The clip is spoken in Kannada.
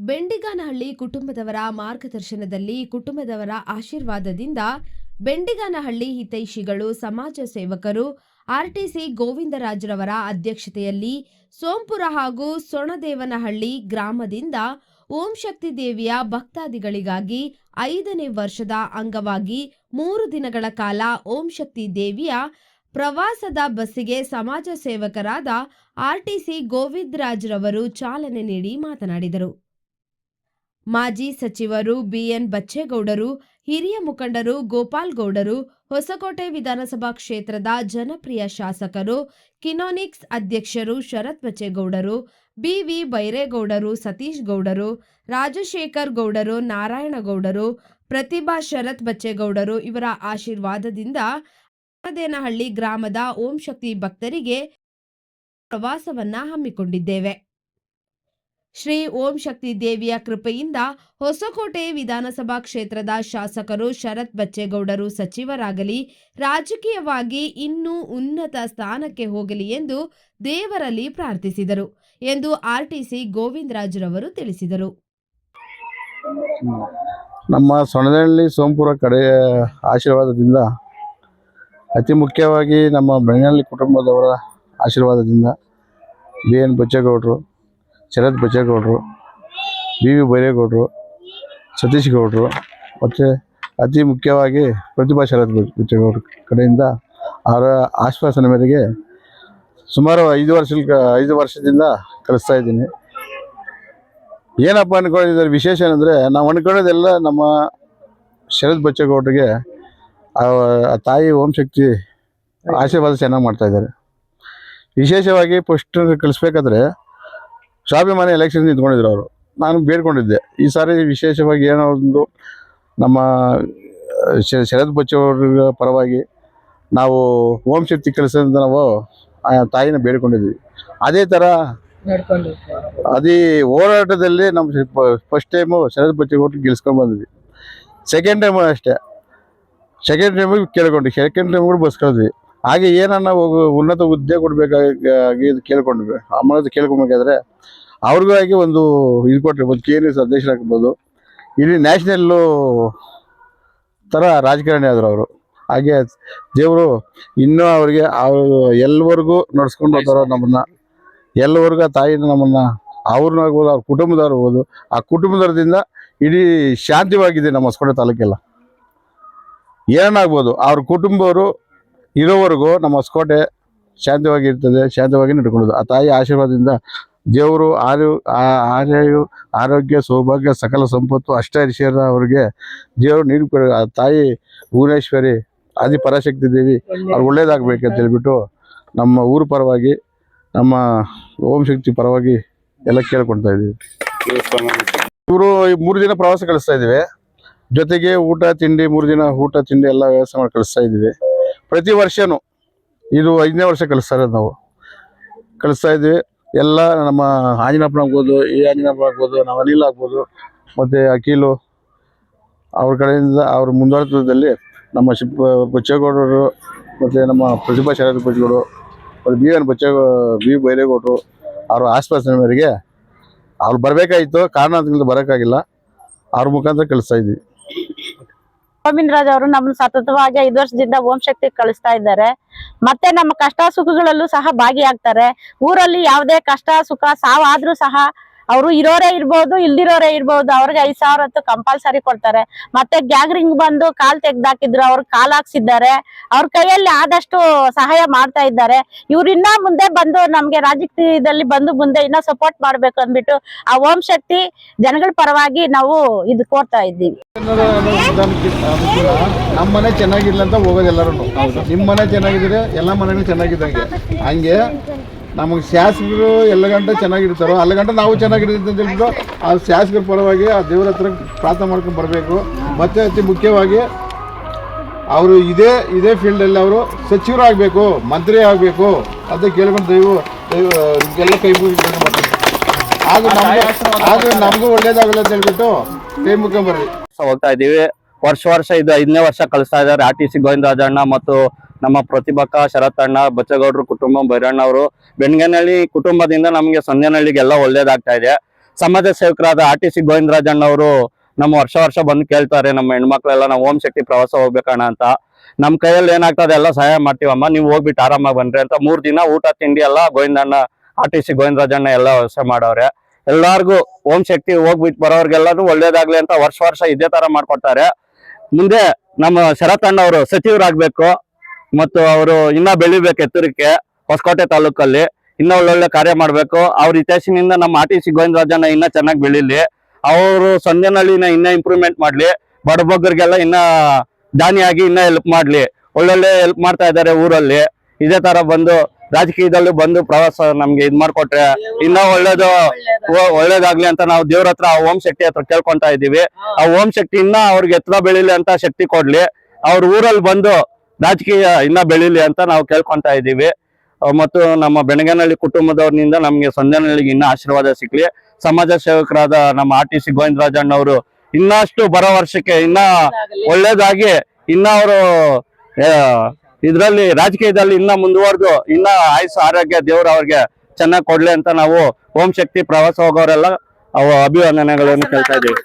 ಬೆಂಡಿಗಾನಹಳ್ಳಿ ಕುಟುಂಬದವರ ಮಾರ್ಗದರ್ಶನದಲ್ಲಿ ಕುಟುಂಬದವರ ಆಶೀರ್ವಾದದಿಂದ ಬೆಂಡಿಗಾನಹಳ್ಳಿ ಹಿತೈಷಿಗಳು ಸಮಾಜ ಸೇವಕರು, ಆರ್ಟಿಸಿ ಗೋವಿಂದರಾಜ್ರವರ ಅಧ್ಯಕ್ಷತೆಯಲ್ಲಿ ಸೋಂಪುರ ಹಾಗೂ ಸೊಣದೇವನಹಳ್ಳಿ ಗ್ರಾಮದಿಂದ ಓಂ ಶಕ್ತಿ ದೇವಿಯ ಭಕ್ತಾದಿಗಳಿಗಾಗಿ ಐದನೇ ವರ್ಷದ ಅಂಗವಾಗಿ ಮೂರು ದಿನಗಳ ಕಾಲ ಓಂ ಶಕ್ತಿ ದೇವಿಯ ಪ್ರವಾಸದ ಬಸ್ಸಿಗೆ ಸಮಾಜ ಸೇವಕರಾದ ಆರ್ಟಿಸಿ ಗೋವಿಂದರಾಜ್ರವರು ಚಾಲನೆ ನೀಡಿ ಮಾತನಾಡಿದರು. ಮಾಜಿ ಸಚಿವರು ಬಿಎನ್ ಬಚ್ಚೇಗೌಡರು, ಹಿರಿಯ ಮುಖಂಡರು ಗೋಪಾಲ್ ಗೌಡರು ಹೊಸಕೋಟೆ ವಿಧಾನಸಭಾ ಕ್ಷೇತ್ರದ ಜನಪ್ರಿಯ ಶಾಸಕರು, ಕಿನೋನಿಕ್ಸ್ ಅಧ್ಯಕ್ಷರು ಶರತ್ ಬಚ್ಚೇಗೌಡರು, ಬಿವಿ ಬೈರೇಗೌಡರು ಸತೀಶ್ ಗೌಡರು, ರಾಜಶೇಖರ್ ಗೌಡರು ನಾರಾಯಣಗೌಡರು, ಪ್ರತಿಭಾ ಶರತ್ ಬಚ್ಚೇಗೌಡರು ಇವರ ಆಶೀರ್ವಾದದಿಂದ ದೇನಹಳ್ಳಿ ಗ್ರಾಮದ ಓಂ ಶಕ್ತಿ ಭಕ್ತರಿಗೆ ಪ್ರವಾಸವನ್ನ ಹಮ್ಮಿಕೊಂಡಿದ್ದೇವೆ. ಶ್ರೀ ಓಂ ಶಕ್ತಿ ದೇವಿಯ ಕೃಪೆಯಿಂದ ಹೊಸಕೋಟೆ ವಿಧಾನಸಭಾ ಕ್ಷೇತ್ರದ ಶಾಸಕರು ಶರತ್ ಬಚ್ಚೇಗೌಡರು ಸಚಿವರಾಗಲಿ, ರಾಜಕೀಯವಾಗಿ ಇನ್ನೂ ಉನ್ನತ ಸ್ಥಾನಕ್ಕೆ ಹೋಗಲಿ ಎಂದು ದೇವರಲ್ಲಿ ಪ್ರಾರ್ಥಿಸಿದರು ಎಂದು ಆರ್ಟಿಸಿ ಗೋವಿಂದರಾಜ್ರವರು ತಿಳಿಸಿದರು. ನಮ್ಮ ಸೊಣದಹಳ್ಳಿ ಸೋಂಪುರ ಕಡೆಯ ಆಶೀರ್ವಾದದಿಂದ, ಅತಿ ಮುಖ್ಯವಾಗಿ ನಮ್ಮ ಬೆಳಗನಹಳ್ಳಿ ಕುಟುಂಬದವರ ಆಶೀರ್ವಾದದಿಂದ, ಬಿ ಎನ್ ಬಚ್ಚೇಗೌಡರು ಶರತ್ ಬಚ್ಚೇಗೌಡರು ಬಿ ವಿ ಬೈರೇಗೌಡರು, ಸತೀಶ್ ಗೌಡರು ಮತ್ತು ಅತಿ ಮುಖ್ಯವಾಗಿ ಪ್ರತಿಭಾ ಶರತ್ ಬಚ್ಚೇಗೌಡರು ಕಡೆಯಿಂದ ಅವರ ಆಶ್ವಾಸನೆ ಮೇರೆಗೆ ಸುಮಾರು ಐದು ವರ್ಷ ಐದು ವರ್ಷದಿಂದ ಕಲಿಸ್ತಾ ಇದ್ದೀನಿ. ಏನಪ್ಪ ಅಂದ್ಕೊಂಡಿದ್ದಾರೆ ವಿಶೇಷ ಏನಂದರೆ ನಾವು ಅನ್ಕೊಂಡೋದೆಲ್ಲ ನಮ್ಮ ಶರತ್ ಬಚ್ಚೇಗೌಡರಿಗೆ ತಾಯಿ ಓಂ ಶಕ್ತಿ ಆಶೀರ್ವಾದ ಚೆನ್ನಾಗಿ ಮಾಡ್ತಾಯಿದ್ದಾರೆ ವಿಶೇಷವಾಗಿ ಫಸ್ಟ್ ಕಳಿಸ್ಬೇಕಾದ್ರೆ ಸ್ವಾಭಿಮಾನಿ ಎಲೆಕ್ಷನ್ ನಿಂತ್ಕೊಂಡಿದ್ರು ಅವರು. ನಾನು ಬೇಡ್ಕೊಂಡಿದ್ದೆ. ಈ ಸಾರಿ ವಿಶೇಷವಾಗಿ ಏನೋ ಒಂದು ನಮ್ಮ ಶರದ್ ಶರತ್ ಬಚ್ಚೇಗೌಡರ ಪರವಾಗಿ ನಾವು ಓಂ ಶಕ್ತಿ ಕೆಲಸ ನಾವು ಆ ತಾಯಿನ ಬೇಡ್ಕೊಂಡಿದ್ವಿ. ಅದೇ ಥರ ಅದೇ ಹೋರಾಟದಲ್ಲಿ ನಮ್ಮ ಫಸ್ಟ್ ಟೈಮು ಶರತ್ ಬಚ್ಚೇಗೌಡರು ಗೆಲ್ಸ್ಕೊಂಡ್ ಬಂದ್ವಿ. ಸೆಕೆಂಡ್ ಟೈಮು ಅಷ್ಟೇ. ಸೆಕೆಂಡ್ ಟೈಮಿಗೆ ಕೇಳ್ಕೊಂಡ್ವಿ. ಸೆಕೆಂಡ್ ಟೈಮ್ ಕೂಡ ಬಸ್ ಕಳೆದ್ವಿ ಹಾಗೆ ಏನನ್ನ ಉನ್ನತ ಹುದ್ದೆ ಕೊಡಬೇಕಾಗಿ ಕೇಳ್ಕೊಂಡ್ವಿ. ಆಮೇಲೆ ಕೇಳ್ಕೊಬೇಕಾದ್ರೆ ಅವ್ರಿಗೂ ಆಗಿ ಒಂದು ಇದು ಒಂದು ಕೆ ಎನ್ ಎಸ್ ಅಧ್ಯಕ್ಷರಾಗಿರ್ಬೋದು ಇಲ್ಲಿ ನ್ಯಾಷನಲ್ಲು ಥರ ರಾಜಕಾರಣಿ ಆದರು ಅವರು. ಹಾಗೆ ದೇವರು ಇನ್ನೂ ಅವ್ರಿಗೆ, ಅವರು ಎಲ್ಲವರೆಗೂ ನಡ್ಸ್ಕೊಂಡು ಹೋಗ್ತಾರೋ ನಮ್ಮನ್ನ. ಎಲ್ಲವರೆಗೂ ಆ ತಾಯಿನ ನಮ್ಮನ್ನ ಅವ್ರನ್ನಾಗ್ಬೋದು ಅವ್ರ ಕುಟುಂಬದವ್ರು ಆ ಕುಟುಂಬದವ್ರದಿಂದ ಇಡೀ ಶಾಂತಿವಾಗಿದೆ ನಮ್ಮ ಹೊಸಕೋಟೆ ತಾಲೂಕೆಲ್ಲ. ಏನಾಗ್ಬೋದು ಅವ್ರ ಕುಟುಂಬವರು ಇರೋವರೆಗೂ ನಮ್ಮ ಹೊಸಕೋಟೆ ಶಾಂತವಾಗಿರ್ತದೆ ಶಾಂತವಾಗಿ ನಡ್ಕೊಳ್ಳೋದು. ಆ ತಾಯಿ ಆಶೀರ್ವಾದದಿಂದ ದೇವರು ಆರು ಆ- ಆರ್ಯು ಆರೋಗ್ಯ ಸೌಭಾಗ್ಯ ಸಕಲ ಸಂಪತ್ತು ಅಷ್ಟೈಶ್ವರ್ಯ ಅವರಿಗೆ. ದೇವರು ನೀಡಿ ಆ ತಾಯಿ ಭುವನೇಶ್ವರಿ ಆದಿ ಪರಾಶಕ್ತಿ ದೇವಿ ಅವ್ರು ಅಂತ ಹೇಳ್ಬಿಟ್ಟು ನಮ್ಮ ಊರು ಪರವಾಗಿ ನಮ್ಮ ಓಂ ಶಕ್ತಿ ಪರವಾಗಿ ಎಲ್ಲ ಕೇಳ್ಕೊಳ್ತಾ ಇದ್ದೀವಿ. ಇವರು ಮೂರು ದಿನ ಪ್ರವಾಸ ಕಳಿಸ್ತಾ ಇದ್ದೀವಿ. ಜೊತೆಗೆ ಊಟ ತಿಂಡಿ ಮೂರು ದಿನ ಊಟ ತಿಂಡಿ ಎಲ್ಲ ವ್ಯವಸ್ಥೆ ಮಾಡಿ ಕಳಿಸ್ತಾ ಇದ್ದೀವಿ. ಪ್ರತಿ ವರ್ಷನೂ ಇದು ಐದನೇ ವರ್ಷ ಕಳಿಸ್ತಾ ಇರೋದು ನಾವು. ಕಳಿಸ್ತಾ ಇದ್ವಿ ಎಲ್ಲ ನಮ್ಮ ಆಂಜನಪ್ಪನ ಆಗ್ಬೋದು, ಈ ಆಂಜನಪ್ಪ ಆಗ್ಬೋದು, ನಾವು ಅನಿಲ್ ಆಗ್ಬೋದು, ಮತ್ತು ಅಖಿಲು ಅವ್ರ ಕಡೆಯಿಂದ ಅವ್ರ ಮುಂದುವರಿತದಲ್ಲಿ ನಮ್ಮ ಶಿಪ್, ಬಚ್ಚೇಗೌಡರು ಮತ್ತು ನಮ್ಮ ಪ್ರತಿಭಾ ಶರತ್ ಬಚ್ಚಗೌಡರು ಮತ್ತು ಬಿ ಎನ್ ಬಚ್ಚೇ ಬಿ ಬೈರೇಗೌಡರು ಅವ್ರ ಆಶ್ವಾಸನೆ ಮೇರೆಗೆ ಅವ್ರು ಬರಬೇಕಾಗಿತ್ತು ಕಾರಣದಿಂದ ಬರೋಕ್ಕಾಗಿಲ್ಲ. ಅವ್ರ ಮುಖಾಂತರ ಕಳಿಸ್ತಾ ಇದ್ವಿ. ಗೋವಿಂದರಾಜ್ ಅವರು ನಮ್ಮನ್ನು ಸತತವಾಗಿ ಐದು ವರ್ಷದಿಂದ ಓಂ ಶಕ್ತಿ ಕಳಿಸ್ತಾ ಇದ್ದಾರೆ. ಮತ್ತೆ ನಮ್ಮ ಕಷ್ಟ ಸುಖಗಳಲ್ಲೂ ಸಹ ಭಾಗಿಯಾಗ್ತಾರೆ. ಊರಲ್ಲಿ ಯಾವುದೇ ಕಷ್ಟ ಸುಖ ಸಾವಾದ್ರೂ ಸಹ ಅವರು ಇರೋರೇ ಇರ್ಬೋದು ಇಲ್ದಿರೋರೇ ಇರ್ಬೋದು ಅವ್ರಿಗೆ ಐದು ಸಾವಿರ ಹೊತ್ತು ಕಂಪಲ್ಸರಿ ಕೊಡ್ತಾರೆ. ಮತ್ತೆ ಗ್ಯಾಂಗ್ರಿಂಗ್ ಬಂದು ಕಾಲ್ ತೆಗ್ದಾಕಿದ್ರು ಅವ್ರ ಕಾಲ್ ಹಾಕ್ಸಿದ್ದಾರೆ. ಅವ್ರ ಕೈಯಲ್ಲಿ ಆದಷ್ಟು ಸಹಾಯ ಮಾಡ್ತಾ ಇದ್ದಾರೆ. ಇವ್ರು ಇನ್ನ ಮುಂದೆ ಬಂದು ನಮ್ಗೆ ರಾಜಕೀಯದಲ್ಲಿ ಬಂದು ಮುಂದೆ ಇನ್ನ ಸಪೋರ್ಟ್ ಮಾಡ್ಬೇಕು ಅಂದ್ಬಿಟ್ಟು ಆ ಓಂ ಶಕ್ತಿ ಜನಗಳ ಪರವಾಗಿ ನಾವು ಇದು ಕೋರ್ತಾ ಇದ್ದೀವಿ. ನಮ್ಮ ಮನೆ ಚೆನ್ನಾಗಿಲ್ಲ ಅಂತ ಹೋಗೋದು ಎಲ್ಲರೂ ನಿಮ್ಮನೆ ಚೆನ್ನಾಗಿದ್ರೆ ಎಲ್ಲ ಮನೇನು ಚೆನ್ನಾಗಿದ್ದಂಗೆ. ಹಂಗೆ ನಮಗೆ ಶಾಸಕರು ಎಲ್ಲ ಗಂಟೆ ಚೆನ್ನಾಗಿರ್ತಾರೋ ಅಲ್ಲ ಗಂಟೆ ನಾವು ಚೆನ್ನಾಗಿರ್ತೀವಿ ಅಂತ ಹೇಳ್ಬಿಟ್ಟು ಆ ಶಾಸಕರ ಪರವಾಗಿ ಆ ದೇವರ ಹತ್ರ ಪ್ರಾರ್ಥನೆ ಮಾಡ್ಕೊಂಡು ಬರಬೇಕು. ಮತ್ತೆ ಅತಿ ಮುಖ್ಯವಾಗಿ ಅವರು ಇದೇ ಇದೇ ಫೀಲ್ಡಲ್ಲಿ ಅವರು ಸಚಿವರು ಆಗಬೇಕು ಮಂತ್ರಿ ಆಗಬೇಕು ಅಂತ ಕೇಳ್ಕೊಂಡು ದೈವ ದೈವ ಎಲ್ಲ ಕೈ ಮುಗಿಸ್ಕೊಂಡು ಬರ್ತೀವಿ ಆಗ ನಮ್ಗೆ ಆಗ ನಮಗೂ ಒಳ್ಳೇದಾಗಲ್ಲ ಅಂತ ಹೇಳ್ಬಿಟ್ಟು ಕೈ ಮುಗ್ಕೊಂಬರ್ರಿ ಬರ್ರಿ. ಹೋಗ್ತಾ ಇದ್ದೀವಿ ವರ್ಷ ವರ್ಷ ಇದು ಐದನೇ ವರ್ಷ ಕಲಿಸ್ತಾ ಇದ್ದಾರೆ. ಆರ್ ಟಿ ಸಿ ಗೋವಿಂದರಾಜಣ್ಣ ಮತ್ತು ನಮ್ಮ ಪ್ರತಿಭಕ್ಕ ಶರತ್ತಣ್ಣ ಬಚ್ಚಗೌಡ್ರು ಕುಟುಂಬ ಭೈರಣ್ಣ ಅವರು ಬೆಣ್ಗನಹಳ್ಳಿ ಕುಟುಂಬದಿಂದ ನಮಗೆ ಸಂಜೆನಹಳ್ಳಿಗೆಲ್ಲ ಒಳ್ಳೇದಾಗ್ತಾ ಇದೆ. ಸಮಾಜ ಸೇವಕರಾದ ಆರ್ ಟಿ ಸಿ ಗೋವಿಂದರಾಜಣ್ಣ ಅವರು ನಮ್ಮ ವರ್ಷ ವರ್ಷ ಬಂದು ಕೇಳ್ತಾರೆ, ನಮ್ಮ ಹೆಣ್ಮಕ್ಳೆಲ್ಲ ನಾವು ಓಂ ಶಕ್ತಿ ಪ್ರವಾಸ ಹೋಗ್ಬೇಕಣ್ಣ ಅಂತ. ನಮ್ಮ ಕೈಯಲ್ಲಿ ಏನಾಗ್ತದೆ ಎಲ್ಲ ಸಹಾಯ ಮಾಡ್ತೀವಮ್ಮ, ನೀವು ಹೋಗ್ಬಿಟ್ಟು ಆರಾಮಾಗಿ ಬನ್ರಿ ಅಂತ ಮೂರ್ ದಿನ ಊಟ, ತಿಂಡಿ ಎಲ್ಲ ಗೋವಿಂದಣ್ಣ, ಆರ್ ಟಿ ಸಿ ಗೋವಿಂದರಾಜಣ್ಣ ಎಲ್ಲ ವ್ಯವಸ್ಥೆ ಮಾಡವ್ರೆ ಎಲ್ಲಾರ್ಗು ಓಂ ಶಕ್ತಿ ಹೋಗ್ಬಿಟ್ಟು ಬರೋರ್ಗೆಲ್ಲಾನು ಒಳ್ಳೇದಾಗ್ಲಿ ಅಂತ ವರ್ಷ ವರ್ಷ ಇದೇ ತರ ಮಾಡ್ಕೊಡ್ತಾರೆ. ಮುಂದೆ ನಮ್ಮ ಶರತಣ್ಣ ಅವರು ಸಚಿವರಾಗ್ಬೇಕು. ಮತ್ತು ಅವರು ಇನ್ನ ಬೆಳಿಬೇಕು ಎತ್ತರಕ್ಕೆ, ಹೊಸಕೋಟೆ ತಾಲೂಕಲ್ಲಿ. ಇನ್ನ ಒಳ್ಳೊಳ್ಳೆ ಕಾರ್ಯ ಮಾಡ್ಬೇಕು. ಅವ್ರ ಇತಿಹಾಸಿನಿಂದ ನಮ್ಮ ಆರ್ ಟಿ ಸಿ ಗೋವಿಂದರಾಜಣ್ಣ ಇನ್ನ ಚೆನ್ನಾಗಿ ಬೆಳಿಲಿ. ಅವರು ಸಂಜೆನಳ್ಳಿನ ಇನ್ನ ಇಂಪ್ರೂವ್ಮೆಂಟ್ ಮಾಡ್ಲಿ. ಬಡಬಗ್ಗರಿಗೆಲ್ಲ ಇನ್ನ ದಾನಿಯಾಗಿ ಇನ್ನ ಹೆಲ್ಪ್ ಮಾಡ್ಲಿ. ಒಳ್ಳೊಳ್ಳೆ ಹೆಲ್ಪ್ ಮಾಡ್ತಾ ಇದ್ದಾರೆ ಊರಲ್ಲಿ. ಇದೇ ತರ ಬಂದು ರಾಜಕೀಯದಲ್ಲೂ ಬಂದು ಪ್ರವಾಸ ನಮ್ಗೆ ಇದ್ ಮಾಡ್ಕೊಟ್ರೆ ಇನ್ನ ಒಳ್ಳೇದು ಒಳ್ಳೇದಾಗ್ಲಿ ಅಂತ ನಾವು ದೇವ್ರ ಹತ್ರ ಆ ಓಂ ಶಕ್ತಿ ಹತ್ರ ಕೇಳ್ಕೊಂತ ಇದೀವಿ. ಆ ಓಂ ಶಕ್ತಿ ಇನ್ನ ಅವ್ರಿಗೆ ಎತ್ತರ ಬೆಳಿಲಿ ಅಂತ ಶಕ್ತಿ ಕೊಡ್ಲಿ. ಅವ್ರ ಊರಲ್ಲಿ ಬಂದು ರಾಜಕೀಯ ಇನ್ನ ಬೆಳೀಲಿ ಅಂತ ನಾವು ಕೇಳ್ಕೊಂತಾ ಇದ್ದೀವಿ. ಮತ್ತು ನಮ್ಮ ಬೆಣಗನಹಳ್ಳಿ ಕುಟುಂಬದವ್ರನಿಂದ ನಮಗೆ ಸಂಜನಹಳ್ಳಿಗೆ ಇನ್ನ ಆಶೀರ್ವಾದ ಸಿಕ್ಲಿ ಸಮಾಜ ಸೇವಕರಾದ ನಮ್ಮ ಆರ್ ಟಿ ಸಿ ಗೋವಿಂದರಾಜಣ್ಣ ಅವರು ಇನ್ನಷ್ಟು ಬರೋ ವರ್ಷಕ್ಕೆ ಇನ್ನ ಒಳ್ಳೇದಾಗಿ ಇನ್ನ ಅವರು ಇದರಲ್ಲಿ ರಾಜಕೀಯದಲ್ಲಿ ಇನ್ನ ಮುಂದುವರೆದು ಇನ್ನ ಆಯುಸ್ ಆರೋಗ್ಯ ದೇವ್ರ ಅವ್ರಿಗೆ ಚೆನ್ನಾಗಿ ಕೊಡ್ಲಿ ಅಂತ ನಾವು ಓಂ ಶಕ್ತಿ ಪ್ರವಾಸ ಹೋಗೋರೆಲ್ಲ ಅವ ಅಭಿವಂದನೆಗಳನ್ನು ಕೇಳ್ತಾ ಇದೀವಿ